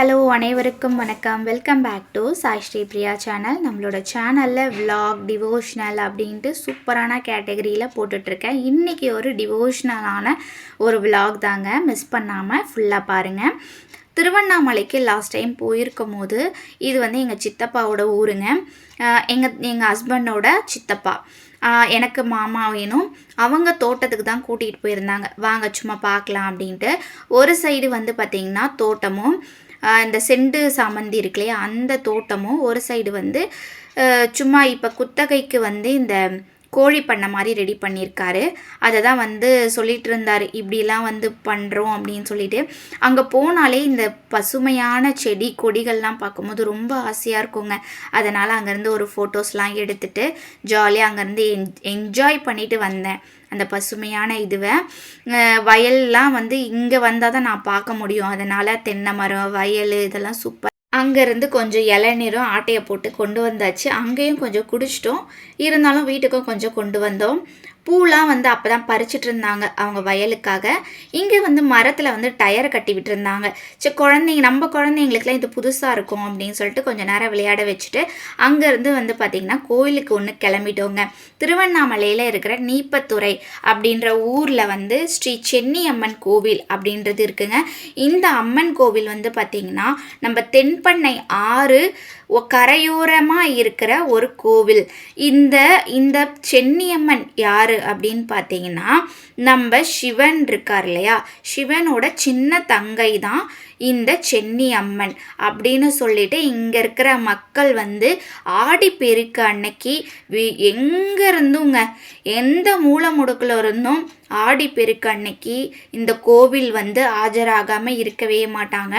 Hello அனைவருக்கும் வணக்கம். Welcome back to Sai Sri Priya channel நம்மளோட சேனலில் விலாக் டிவோஷ்னல் அப்படின்ட்டு சூப்பரான கேட்டகரியில் போட்டுட்ருக்கேன். இன்றைக்கி ஒரு டிவோஷ்னலான ஒரு விலாக் தாங்க. மிஸ் பண்ணாமல் ஃபுல்லாக பாருங்கள் திருவண்ணாமலைக்கு லாஸ்ட் டைம் போயிருக்கும் போது இது வந்து எங்கள் சித்தப்பாவோட ஊருங்க. எங்கள் எங்கள் ஹஸ்பண்டோட சித்தப்பா. எனக்கு மாமா வேணும் அவங்க தோட்டத்துக்கு தான் கூட்டிகிட்டு போயிருந்தாங்க. வாங்க சும்மா பார்க்கலாம் அப்படின்ட்டு. ஒரு சைடு வந்து பார்த்திங்கன்னா தோட்டமும் இந்த செண்டு சாமந்தி இருக்கு இல்லையா அந்த தோட்டமும் ஒரு சைடு வந்து சும்மா இப்போ குத்தகைக்கு வந்து இந்த கோழி பண்ணை மாதிரி ரெடி பண்ணியிருக்காரு. அதை தான் வந்து சொல்லிட்டு இருந்தார் இப்படிலாம் வந்து பண்ணுறோம் அப்படின்னு சொல்லிட்டு. அங்கே போனாலே இந்த பசுமையான செடி கொடிகள்லாம் பார்க்கும்போது ரொம்ப ஆசையாக இருக்குங்க. அதனால் அங்கேருந்து ஒரு ஃபோட்டோஸ்லாம் எடுத்துட்டு ஜாலியாக அங்கேருந்து என் என்ஜாய் பண்ணிட்டு வந்தேன். அந்த பசுமையான இதுவை. வயல்லாம் வந்து இங்கே வந்தால் தான் நான் பார்க்க முடியும். அதனால் தென்னை மரம் வயல் இதெல்லாம் சூப்பர் அங்கேருந்து கொஞ்சம் இளநீரும் ஆட்டையை போட்டு கொண்டு வந்தாச்சு. அங்கேயும் கொஞ்சம் குடிச்சிட்டோம். இருந்தாலும் வீட்டுக்கும் கொஞ்சம் கொண்டு வந்தோம். பூலாம் வந்து அப்போ தான் பறிச்சிட்டு இருந்தாங்க அவங்க வயலுக்காக. இங்கே வந்து மரத்தில் வந்து டயரை கட்டி விட்டுருந்தாங்க. சரி குழந்தைங்க நம்ம குழந்தைங்களுக்குலாம் இது புதுசாக இருக்கும் அப்படின்னு சொல்லிட்டு கொஞ்சம் நேரம் விளையாட வச்சுட்டு அங்கேருந்து வந்து பார்த்திங்கன்னா கோயிலுக்கு ஒன்று கிளம்பிட்டோங்க. திருவண்ணாமலையில் இருக்கிற நீப்பத்துறை அப்படின்ற ஊரில் வந்து ஸ்ரீ சென்னி அம்மன் கோவில் அப்படின்றது இருக்குங்க. இந்த அம்மன் கோவில் வந்து பார்த்திங்கன்னா நம்ம தென்பண்ணை ஆறு கரையோரமாக இருக்கிற ஒரு கோவில். இந்த இந்த சென்னியம்மன் யார் அப்படின்னு பார்த்தீங்கன்னா நம்ம சிவன் இருக்கார் இல்லையா? சிவனோட சின்ன தங்கை தான் இந்த சென்னி அம்மன் அப்படின்னு சொல்லிட்டு இங்கே இருக்கிற மக்கள் வந்து ஆடிப்பெருக்கு அன்னைக்கு வி- இருந்துங்க? எந்த மூல முடுக்கில் இருந்தும் ஆடிப்பெருக்கு அன்னைக்கு இந்த கோவில் வந்து ஆஜராகாமல் இருக்கவே மாட்டாங்க.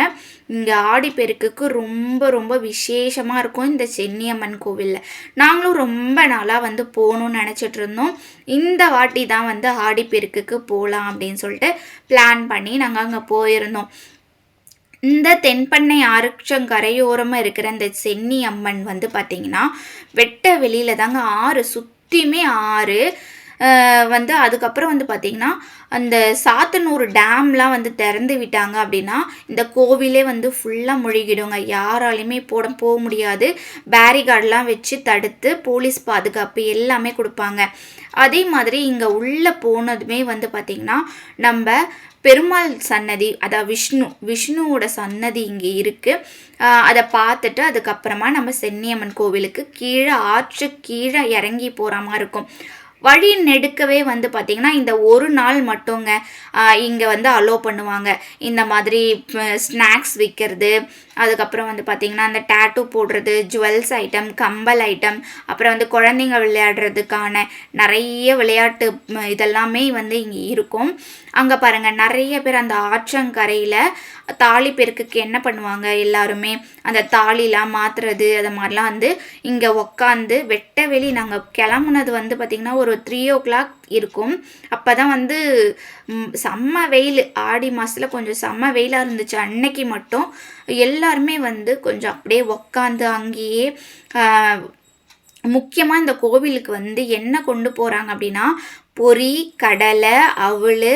இங்கே ஆடிப்பெருக்குக்கு ரொம்ப ரொம்ப விசேஷமாக இருக்கும் இந்த சென்னியம்மன் கோவிலில். நாங்களும் ரொம்ப நாளாக வந்து போகணும்னு நினச்சிட்டு இருந்தோம். இந்த வாட்டி தான் வந்து ஆடிப்பெருக்குக்கு போகலாம் அப்படின்னு சொல்லிட்டு பிளான் பண்ணி நாங்கள் அங்கே போயிருந்தோம். இந்த தென்பண்ணை ஆறுச்சங்கரையோரமாக இருக்கிற இந்த சென்னி அம்மன் வந்து பார்த்திங்கன்னா வெட்ட வெளியில் தாங்க ஆறு சுற்றியுமே ஆறு. வந்து அதுக்கப்புறம் வந்து பார்த்திங்கன்னா அந்த சாத்தனூர் டேம்லாம் வந்து திறந்து விட்டாங்க அப்படின்னா இந்த கோவிலே வந்து ஃபுல்லாக முழுகிடுங்க. யாராலையுமே போட போக முடியாது. பேரிகார்டெலாம் வச்சு தடுத்து போலீஸ் பாதுகாப்பு எல்லாமே கொடுப்பாங்க. அதே மாதிரி இங்கே உள்ளே போனதுமே வந்து பார்த்திங்கன்னா நம்ம பெருமாள் சன்னதி அதாவது விஷ்ணு விஷ்ணுவோட சன்னதி இங்கே இருக்குது அதை பார்த்துட்டு அதுக்கப்புறமா நம்ம சென்னியம்மன் கோவிலுக்கு கீழே ஆற்று கீழே இறங்கி போகிற மாதிரி இருக்கும். வழி நெடுக்கவே வந்து பார்த்திங்கன்னா இந்த ஒரு நாள் மட்டுங்க இங்கே வந்து அலோ பண்ணுவாங்க. இந்த மாதிரி ஸ்நாக்ஸ் விற்கிறது அதுக்கப்புறம் வந்து பார்த்திங்கன்னா அந்த டேட்டூ போடுறது ஜுவல்ஸ் ஐட்டம் கம்பல் ஐட்டம் அப்புறம் வந்து குழந்தைங்க விளையாடுறதுக்கான நிறைய விளையாட்டு இதெல்லாமே வந்து இங்கே இருக்கும். அங்கே பாருங்கள் நிறைய பேர் அந்த ஆற்றங்கரையில் தாலி பெருக்குக்கு என்ன பண்ணுவாங்க எல்லாருமே? அந்த தாலிலாம் மாற்றுறது அது மாதிரிலாம் வந்து இங்கே உக்காந்து வெட்ட வெளி நாங்கள் கிளம்புனது வந்து பார்த்திங்கன்னா ஒரு த்ரீ ஓ கிளாக் இருக்கும். அப்போ தான் வந்து செம்ம வெயில். ஆடி மாதத்தில் கொஞ்சம் செம்ம வெயிலாக இருந்துச்சு. அன்னைக்கு மட்டும் எல்லாருமே வந்து கொஞ்சம் அப்படியே உக்காந்து அங்கேயே முக்கியமாக இந்த கோவிலுக்கு வந்து என்ன கொண்டு போகிறாங்க அப்படின்னா பொரி கடலை அவள்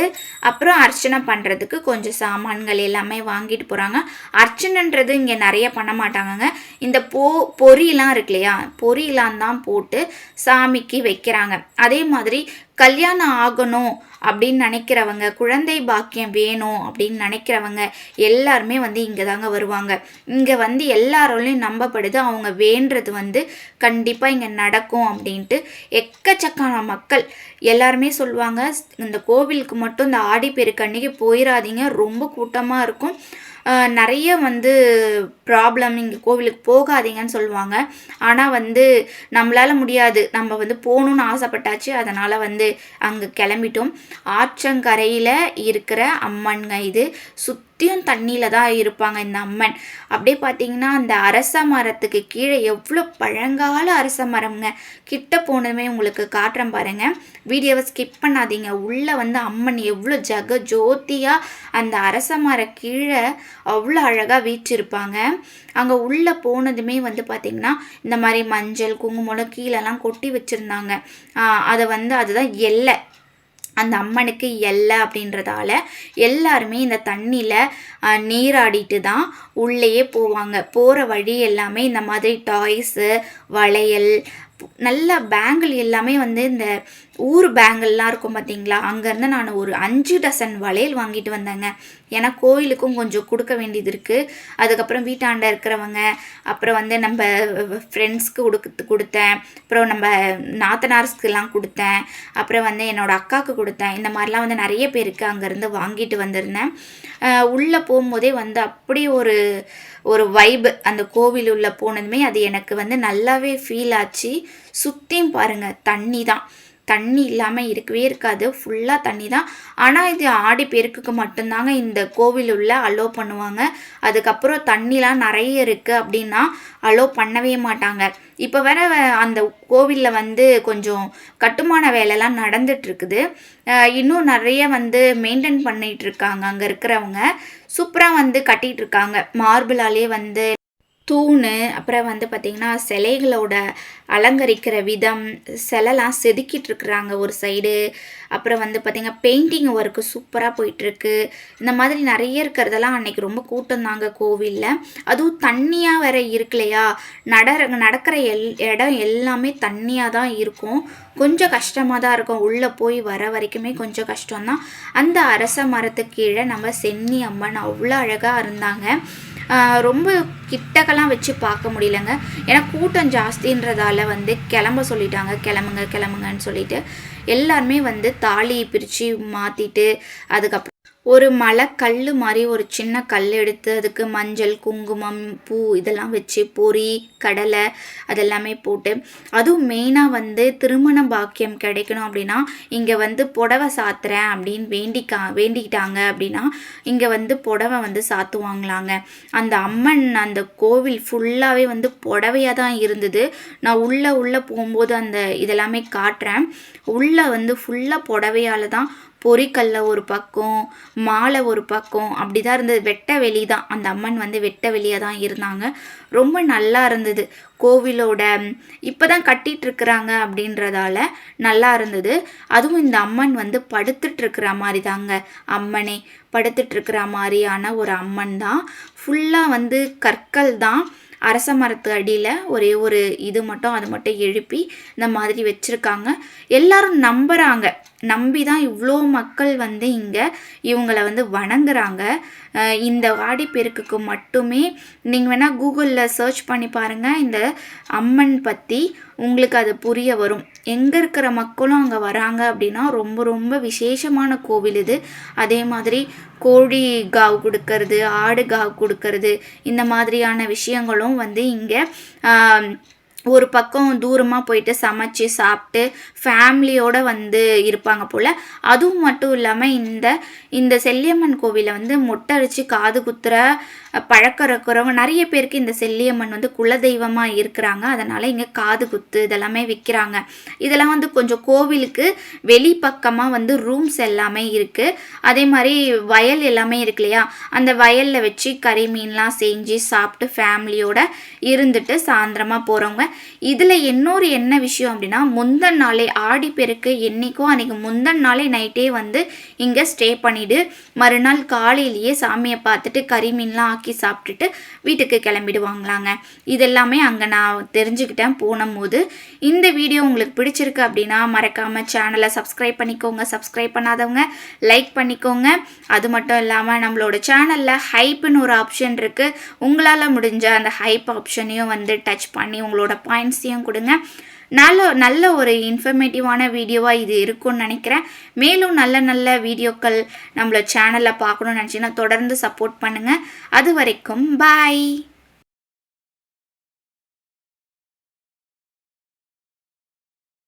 அப்புறம் அர்ச்சனை பண்ணுறதுக்கு கொஞ்சம் சாமான்கள் எல்லாமே வாங்கிட்டு போகிறாங்க அர்ச்சனைன்றது இங்கே நிறைய பண்ண மாட்டாங்கங்க. இந்த பொ பொரியெலாம் இருக்கு இல்லையா பொரியெலாம் தான் போட்டு சாமிக்கு வைக்கிறாங்க. அதே மாதிரி கல்யாணம் ஆகணும் அப்படின்னு நினைக்கிறவங்க குழந்தை பாக்கியம் வேணும் அப்படின்னு நினைக்கிறவங்க எல்லாருமே வந்து இங்கே தாங்க வருவாங்க. இங்கே வந்து எல்லாராலையும் நம்பப்படுது. அவங்க வேண்டது வந்து கண்டிப்பாக இங்கே நடக்கும் அப்படின்ட்டு எக்கச்சக்கான மக்கள் எல்லாருமே சொல்லுவாங்க. இந்த கோவிலுக்கு மட்டும் இந்த ஆடிப்பெருக்கு அன்னைக்கு போயிடாதீங்க ரொம்ப கூட்டமாக இருக்கும். நிறைய வந்து ப்ராப்ளம் இங்கே கோவிலுக்கு போகாதீங்கன்னு சொல்லுவாங்க. ஆனால் வந்து நம்மளால் முடியாது. நம்ம வந்து போகணுன்னு ஆசைப்பட்டாச்சு. அதனால் வந்து அங்கே கிளம்பிட்டோம். ஆற்றங்கரையில் இருக்கிற அம்மன்ங்க இது. சுற்றியும் தண்ணியில் தான் இருப்பாங்க இந்த அம்மன். அப்படியே பார்த்தீங்கன்னா அந்த அரச மரத்துக்கு கீழே எவ்வளோ பழங்கால அரச மரம்ங்க. கிட்ட போனதுமே உங்களுக்கு காட்டுறேன் பாருங்கள் வீடியோவை ஸ்கிப் பண்ணாதீங்க. உள்ளே வந்து அம்மன் எவ்வளோ ஜக ஜோதியாக அந்த அரச மர கீழே அவ்வளோ அழகாக வீற்றிருப்பாங்க. அங்கே உள்ளே போனதுமே வந்து பார்த்திங்கன்னா இந்த மாதிரி மஞ்சள் குங்குமம் கீழெல்லாம் கொட்டி வச்சுருந்தாங்க. அதை வந்து அதுதான் எல்லை. அந்த அம்மனுக்கு எல்லை அப்படின்றதால எல்லாருமே இந்த தண்ணியில் நீராடிட்டு தான் உள்ளேயே போவாங்க. போகிற வழி எல்லாமே இந்த மாதிரி டாய்ஸு வளையல் நல்ல பேங்கிள் எல்லாமே வந்து இந்த ஊர் பேங்கிள்லாம் இருக்கும் பார்த்தீங்களா அங்கேருந்து நான் ஒரு அஞ்சு டசன் வளையல் வாங்கிட்டு வந்தேங்க. ஏன்னா கோயிலுக்கும் கொஞ்சம் கொடுக்க வேண்டியது இருக்குது அதுக்கப்புறம் வீட்டாண்ட இருக்கிறவங்க அப்புறம் வந்து நம்ம ஃப்ரெண்ட்ஸ்க்கு கொடுக்க கொடுத்தேன். அப்புறம் நம்ம நாத்தனார்ஸ்க்கெல்லாம் கொடுத்தேன். அப்புறம் வந்து என்னோடய அக்காவுக்கு கொடுத்தேன். இந்த மாதிரிலாம் வந்து நிறைய பேருக்கு அங்கேருந்து வாங்கிட்டு வந்திருந்தேன். உள்ளே போகும்போதே வந்து அப்படி ஒரு ஒரு வைப் அந்த கோவில் உள்ளே போனதுமே அது எனக்கு வந்து நல்லாவே ஃபீல் ஆச்சு. சுற்றியும் பாருங்கள் தண்ணி தான். தண்ணி இல்லாமல் இருக்கவே இருக்காது. ஃபுல்லாக தண்ணி தான் ஆனால் இது ஆடி பெருக்குக்கு மட்டும்தாங்க இந்த கோவில் உள்ள அலோவ் பண்ணுவாங்க. அதுக்கப்புறம் தண்ணிலாம் நிறைய இருக்குது அப்படின்னா அலோவ் பண்ணவே மாட்டாங்க. இப்போ வேற அந்த கோவிலில் வந்து கொஞ்சம் கட்டுமான வேலைலாம் நடந்துட்டுருக்குது. இன்னும் நிறைய வந்து மெயின்டைன் பண்ணிகிட்டு இருக்காங்க அங்கே இருக்கிறவங்க. சூப்பராக வந்து கட்டிகிட்ருக்காங்க மார்பிளாலே வந்து தூண் அப்புறம் வந்து பார்த்திங்கன்னா சிலைகளோட அலங்கரிக்கிற விதம் சிலைலாம் செதுக்கிட்டு இருக்கிறாங்க ஒரு சைடு அப்புறம் வந்து பார்த்திங்கன்னா பெயிண்டிங் ஒர்க்கு சூப்பராக போயிட்டுருக்கு. இந்த மாதிரி நிறைய இருக்கிறதெல்லாம் அன்றைக்கி ரொம்ப கூட்டம் தாங்க கோவிலில். அதுவும் தண்ணியாக வேற இருக்கு இல்லையா நட நடக்கிற எல் இடம் எல்லாமே தண்ணியாக தான் இருக்கும். கொஞ்சம் கஷ்டமாக தான் இருக்கும். உள்ளே போய் வர வரைக்குமே கொஞ்சம் கஷ்டம்தான். அந்த அரச மரத்து கீழே நம்ம சென்னி அம்மன் அவ்வளோ அழகாக இருந்தாங்க. ரொம்ப கிட்டக்கெல்லாம் வச்சு பார்க்க முடியலங்க. ஏன்னா கூட்டம் ஜாஸ்தின்றதால வந்து கிளம்ப சொல்லிட்டாங்க. கிளம்புங்க கிளம்புங்கன்னு சொல்லிட்டு எல்லாருமே வந்து தாலி பிரித்து மாற்றிட்டு அதுக்கப்புறம் ஒரு மலை கல் மாதிரி ஒரு சின்ன கல் எடுத்து அதுக்கு மஞ்சள் குங்குமம் பூ இதெல்லாம் வச்சு பொறி கடலை அதெல்லாமே போட்டு அதுவும் மெயினாக வந்து திருமண பாக்கியம் கிடைக்கணும் அப்படின்னா இங்கே வந்து புடவை சாத்துறேன் அப்படின்னு வேண்டிக்கா வேண்டிக்கிட்டாங்க அப்படின்னா இங்கே வந்து புடவை வந்து சாத்துவாங்களாங்க. அந்த அம்மன் அந்த கோவில் ஃபுல்லாகவே வந்து புடவையாக தான் இருந்தது. நான் உள்ளே உள்ளே போகும்போது அந்த இதெல்லாமே காட்டுறேன். உள்ளே வந்து ஃபுல்லாக புடவையால் தான் பொறிக்கல்ல ஒரு பக்கம் மாலை ஒரு பக்கம் அப்படி தான் இருந்தது. வெட்ட வெளி தான் அந்த அம்மன் வந்து வெட்ட வெளியாக தான் இருந்தாங்க. ரொம்ப நல்லா இருந்தது. கோவிலோட இப்போ தான் கட்டிகிட்ருக்குறாங்க அப்படின்றதால நல்லா இருந்தது. அதுவும் இந்த அம்மன் வந்து படுத்துட்ருக்கிற மாதிரி தாங்க அம்மனே படுத்துட்ருக்கிற மாதிரியான ஒரு அம்மன் தான் ஃபுல்லாக வந்து கற்கள் தான் அரச மரத்து அடியில் ஒரே ஒரு இது மட்டும் அது மட்டும் எழுப்பி இந்த மாதிரி வச்சுருக்காங்க. எல்லாரும் நம்புகிறாங்க நம்பி தான் இவ்வளோ மக்கள் வந்து இங்கே இவங்களை வந்து வணங்குறாங்க. இந்த ஆடிப்பெருக்குக்கு மட்டுமே நீங்கள் வேணால் கூகுளில் சர்ச் பண்ணி பாருங்கள் இந்த அம்மன் பற்றி உங்களுக்கு அது புரிய வரும். எங்கே இருக்கிற மக்களும் அங்கே வராங்க அப்படின்னா ரொம்ப ரொம்ப விசேஷமான கோவில் இது. அதே மாதிரி கோழி காவு கொடுக்கறது ஆடு காவு கொடுக்கறது இந்த மாதிரியான விஷயங்களும் வந்து இங்கே ஒரு பக்கம் தூரமாக போயிட்டு சமைச்சு சாப்பிட்டு ஃபேமிலியோடு வந்து இருப்பாங்க போல். அதுவும் மட்டும் இல்லாமல் இந்த இந்த செல்லியம்மன் கோவிலில் வந்து மொட்டை அடித்து காது குத்துற பழக்கம் இருக்கிறவங்க நிறைய பேருக்கு இந்த செல்லியம்மன் வந்து குலதெய்வமாக இருக்கிறாங்க. அதனால் இங்கே காது குத்து இதெல்லாமே விற்கிறாங்க இதெல்லாம் வந்து கொஞ்சம் கோவிலுக்கு வெளிப்பக்கமாக வந்து ரூம்ஸ் எல்லாமே இருக்குது அதே மாதிரி வயல் எல்லாமே இருக்கு இல்லையா? அந்த வயலில் வச்சு கறி மீன்லாம் செஞ்சு சாப்பிட்டு ஃபேமிலியோட இருந்துட்டு சாயந்தரமாக போகிறவங்க இதில் இன்னொரு என்ன விஷயம் அப்படின்னா முந்தன் நாளே ஆடி பெருக்கு என்றைக்கோ அன்றைக்கி முந்தன் நாளே நைட்டே வந்து இங்கே ஸ்டே பண்ணிவிடு மறுநாள் காலையிலேயே சாமியை பார்த்துட்டு கறி மீன்லாம் ஆக்கி சாப்பிட்டுட்டு வீட்டுக்கு கிளம்பிடுவாங்களாங்க. இதெல்லாமே அங்கே நான் தெரிஞ்சுக்கிட்டேன் போனும்போது. இந்த வீடியோ உங்களுக்கு பிடிச்சிருக்கு அப்படின்னா மறக்காமல் சேனலை சப்ஸ்கிரைப் பண்ணிக்கோங்க. சப்ஸ்கிரைப் பண்ணாதவங்க லைக் பண்ணிக்கோங்க. அது மட்டும் இல்லாமல் நம்மளோட சேனலில் ஹைப்புன்னு ஒரு ஆப்ஷன் இருக்குது உங்களால் முடிஞ்ச அந்த ஹைப் ஆப்ஷனையும் வந்து டச் பண்ணி உங்களோட பாயிண்ட்ஸையும் கொடுங்க. நல்ல நல்ல ஒரு இன்ஃபர்மேட்டிவான வீடியோவாக இது இருக்கும்னு நினைக்கிறேன். மேலும் நல்ல நல்ல வீடியோக்கள் நம்மள சேனலில் பார்க்கணும்னு நினச்சிங்கன்னா தொடர்ந்து சப்போர்ட் பண்ணுங்கள் அது வரைக்கும் பாய்